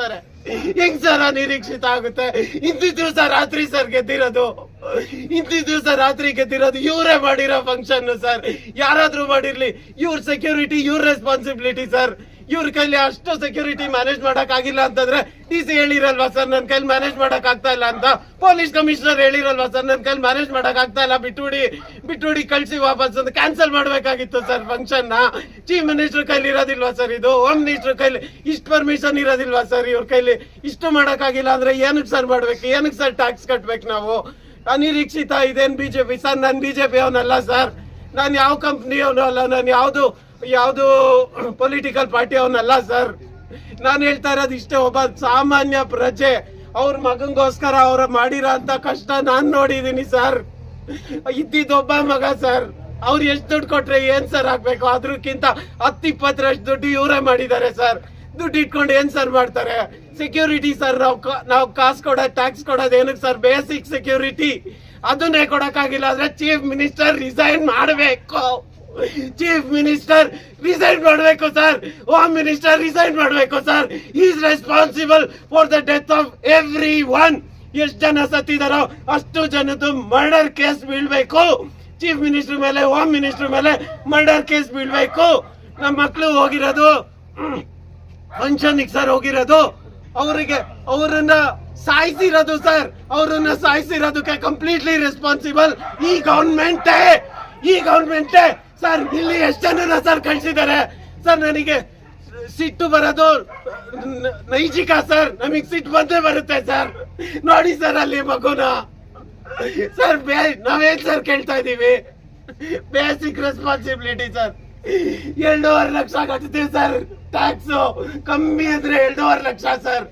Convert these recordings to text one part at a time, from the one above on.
ಹಾಕ್ತಾರೆ ಹೆಂಗ್ ಸರ್ ಅನಿರೀಕ್ಷಿತ ಆಗುತ್ತೆ? ಇಂತಿ ದಿವಸ ರಾತ್ರಿ ಸರ್ ಗೆದ್ದಿರೋದು. ಇಂತಿ ದಿವಸ ರಾತ್ರಿ ಗೆದ್ದಿರೋದು. ಇವರೇ ಮಾಡಿರೋ ಫಂಕ್ಷನ್ ಸರ್ ಯಾರಾದ್ರೂ ಮಾಡಿರ್ಲಿ. ಇವ್ರ ಸೆಕ್ಯೂರಿಟಿ ಇವ್ರ ರೆಸ್ಪಾನ್ಸಿಬಿಲಿಟಿ ಸರ್ ಇವ್ರ ಕೈಲಿ ಅಷ್ಟು ಸೆಕ್ಯೂರಿಟಿ ಮ್ಯಾನೇಜ್ ಮಾಡಕ್ ಆಗಿಲ್ಲ ಅಂತಂದ್ರೆ ಡಿ ಹೇಳಿರಲ್ವಾ ಸರ್ ನನ್ ಕೈಲಿ ಮ್ಯಾನೇಜ್ ಮಾಡಕ್ ಆಗ್ತಾ ಇಲ್ಲ ಅಂತ. ಪೊಲೀಸ್ ಕಮಿಷನರ್ ಹೇಳಿರಲ್ವಾ ಸರ್ ನನ್ ಕೈಲಿ ಮ್ಯಾನೇಜ್ ಮಾಡಕ್ ಆಗ್ತಾ ಇಲ್ಲ. ಬಿಟ್ಟುಡಿ ಬಿಟ್ಟುಡಿ ಕಳ್ಸಿ ವಾಪಸ್ ಅಂತ ಕ್ಯಾನ್ಸಲ್ ಮಾಡ್ಬೇಕಾಗಿತ್ತು ಸರ್ ಫಂಕ್ಷನ್ನ. ಚೀಫ್ ಮಿನಿಸ್ಟರ್ ಕೈಲಿ ಇರೋದಿಲ್ವಾ ಸರ್ ಇದು? ಹೋಮ್ ಮಿನಿಸ್ಟರ್ ಕೈಲಿ ಇಷ್ಟು ಪರ್ಮಿಷನ್ ಇರೋದಿಲ್ವಾ ಸರ್ ಇವ್ರ ಕೈಲಿ? ಇಷ್ಟು ಆಗಿಲ್ಲ ಅಂದ್ರೆ ಏನಕ್ಕೆ ಸರ್ ಮಾಡ್ಬೇಕು? ಏನಕ್ಕೆ ಸರ್ ಟ್ಯಾಕ್ಸ್ ಕಟ್ಬೇಕು ನಾವು? ಅನಿರೀಕ್ಷಿತ ಇದೇನ್ ಬಿಜೆಪಿ ಸರ್ ನಾನು ಬಿಜೆಪಿ ಅವನಲ್ಲ ಸರ್ ನಾನು ಯಾವ ಕಂಪ್ನಿ ಅವನು ಅಲ್ಲ. ನಾನು ಯಾವ್ದು ಯಾವ್ದು ಪೊಲಿಟಿಕಲ್ ಪಾರ್ಟಿ ಅವನಲ್ಲ ಸರ್ ನಾನು ಹೇಳ್ತಾ ಇರೋದು ಇಷ್ಟೇ, ಒಬ್ಬ ಸಾಮಾನ್ಯ ಪ್ರಜೆ, ಅವ್ರ ಮಗಂಗೋಸ್ಕರ ಅವ್ರ ಮಾಡಿರೋ ಅಂತ ಕಷ್ಟ ನಾನ್ ನೋಡಿದೀನಿ ಸರ್ ಇದ್ದಿದ್ದೊಬ್ಬ ಮಗ ಸರ್ ಅವ್ರು ಎಷ್ಟು ದುಡ್ಡು ಕೊಟ್ರೆ ಏನ್ ಸರ್ ಆಗ್ಬೇಕು? ಅದ್ರಕ್ಕಿಂತ ಹತ್ತು ಇಪ್ಪತ್ತರಷ್ಟು ದುಡ್ಡು ಇವರೇ ಮಾಡಿದ್ದಾರೆ ಸರ್ ದುಡ್ಡು ಇಟ್ಕೊಂಡು ಏನ್ ಸರ್ ಮಾಡ್ತಾರೆ? ಸೆಕ್ಯೂರಿಟಿ ಸರ್ ನಾವು ನಾವು ಕಾಸು ಕೊಡೋದು ಟ್ಯಾಕ್ಸ್ ಕೊಡೋದು ಏನಕ್ಕೆ ಸರ್ ಬೇಸಿಕ್ ಸೆಕ್ಯೂರಿಟಿ ಅದನ್ನೇ ಕೊಡಕ್ಕಾಗಿಲ್ಲ ಅಂದ್ರೆ ಚೀಫ್ ಮಿನಿಸ್ಟರ್ ರಿಸೈನ್ ಮಾಡಬೇಕು. ಚೀಫ್ ಮಿನಿಸ್ಟರ್ ರಿಸೈನ್ ಮಾಡಬೇಕು ಸರ್ ಹೋಮ್ ಮಿನಿಸ್ಟರ್ ರಿಸೈನ್ ಮಾಡಬೇಕು sir is responsible for the death of every one ಎಷ್ಟು ಜನ ಸತ್ತಿದಾರೋ ಅಷ್ಟು ಜನದ್ದು ಮರ್ಡರ್ ಕೇಸ್ ಬೀಳ್ಬೇಕು. ಚೀಫ್ ಮಿನಿಸ್ಟರ್ ಮೇಲೆ ಹೋಮ್ ಮಿನಿಸ್ಟರ್ ಮೇಲೆ ಮರ್ಡರ್ ಕೇಸ್ ಬೀಳ್ಬೇಕು. ನಮ್ಮ ಮಕ್ಕಳು ಹೋಗಿರೋದು ಫಂಕ್ಷನ್ಗೆ ಸರ್ ಹೋಗಿರೋದು. ಅವರಿಗೆ, ಅವರನ್ನ ಸಾಯಿಸಿರೋದು ಸರ್ ಅವರನ್ನ ಸಾಯಿಸಿರೋದಕ್ಕೆ ಕಂಪ್ಲೀಟ್ಲಿ ರೆಸ್ಪಾನ್ಸಿಬಲ್ ಈ ಗೌರ್ಮೆಂಟೇ ಈ ಗವರ್ಮೆಂಟೇ ಸರ್, ಇಲ್ಲಿ ಎಷ್ಟು ಜನನ ಸರ್ ಕಳ್ಸಿದ್ದಾರೆ? ಸರ್, ನನಗೆ ಸಿಟ್ಟು ಬರೋದು ನೈಜಿಕ ಸರ್, ನಮಗ್ ಸಿಟ್ಟು ಬಂದೇ ಬರುತ್ತೆ ಸರ್. ನೋಡಿ ಸರ್ ಅಲ್ಲಿ ಮಗುನ. ಸರ್, ಬೇ, ನಾವೇನ್ ಸರ್ ಕೇಳ್ತಾ ಇದೀವಿ? Basic responsibility sir. ಎರಡೂವರೆ ಲಕ್ಷ ಕಟ್ತೀವಿ ಸರ್ ಟ್ಯಾಕ್ಸ್ ಕಮ್ಮಿ ಅಂದ್ರೆ ಎರಡೂವರೆ ಲಕ್ಷ ಸರ್.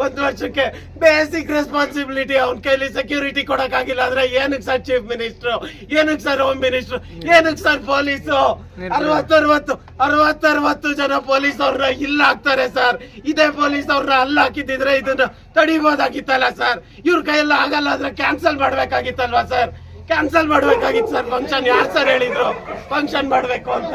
ಒಂದ್ ವರ್ಷಕ್ಕೆ ಬೇಸಿಕ್ ರೆಸ್ಪಾನ್ಸಿಬಿಲಿಟಿ ಅವ್ನ ಕೈಲಿ ಸೆಕ್ಯೂರಿಟಿ ಕೊಡಕ್ ಆಗಿಲ್ಲ ಅಂದ್ರೆ ಏನಕ್ಕೆ ಸರ್ ಚೀಫ್ ಮಿನಿಸ್ಟರ್ ಏನಕ್ಕೆ ಸರ್ ಹೋಮ್ ಮಿನಿಸ್ಟರ್ ಏನಕ್ ಸರ್ ಪೊಲೀಸು ಅರವತ್ತರವತ್ತು ಅರವತ್ತರವತ್ತು ಜನ ಪೊಲೀಸ್ ಅವ್ರನ್ನ ಇಲ್ಲ ಹಾಕ್ತಾರೆ ಸರ್ ಇದೇ ಪೊಲೀಸ್ ಅವ್ರನ್ನ ಅಲ್ಲ ಹಾಕಿದ್ರೆ ಇದನ್ನ ತಡಿಬೋದಾಗಿತ್ತಲ್ಲ ಸರ್ ಇವ್ರ ಕೈಯೆಲ್ಲ ಆಗಲ್ಲ ಅಂದ್ರೆ ಕ್ಯಾನ್ಸಲ್ ಮಾಡ್ಬೇಕಾಗಿತ್ತಲ್ವಾ ಸರ್ ಕ್ಯಾನ್ಸಲ್ ಮಾಡ್ಬೇಕಾಗಿತ್ತು ಸರ್ ಫಂಕ್ಷನ್ ಯಾರು ಸರ್ ಹೇಳಿದ್ರು? ಫಂಕ್ಷನ್ ಮಾಡ್ಬೇಕು ಅಂತ.